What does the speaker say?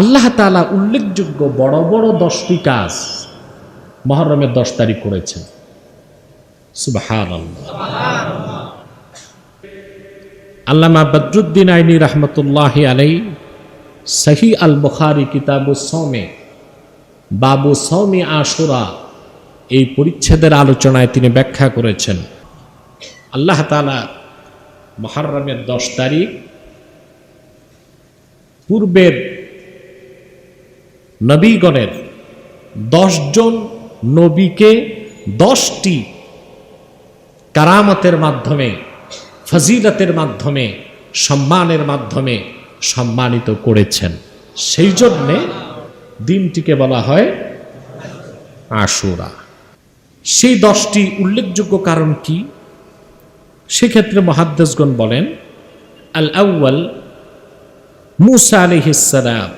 আল্লাহ তালা উল্লেখযোগ্য বড় বড় দশটি কাজ মহরমের দশ তারিখ করেছেন। আল্লামা বদরুদ্দিন আইনি রহমতুল্লাহ আলাই সহি আল বুখারি কিতাবু সৌমে বাবু সৌমি আশুরা এই পরিচ্ছেদের আলোচনায় তিনি ব্যাখ্যা করেছেন। আল্লাহ তালা মহরমের দশ তারিখ পূর্বের নবীগণের দশজন নবীকে দশটি কারামতের মাধ্যমে, ফজিলতের মাধ্যমে, সম্মানের মাধ্যমে সম্মানিত করেছেন। সেই জন্যে দিনটিকে বলা হয় আশুরা। সেই দশটি উল্লেখযোগ্য কারণ কি? সেক্ষেত্রে মহাদ্দেশগণ বলেন, আল আউ্য়াল মুসা আলিহিসালাম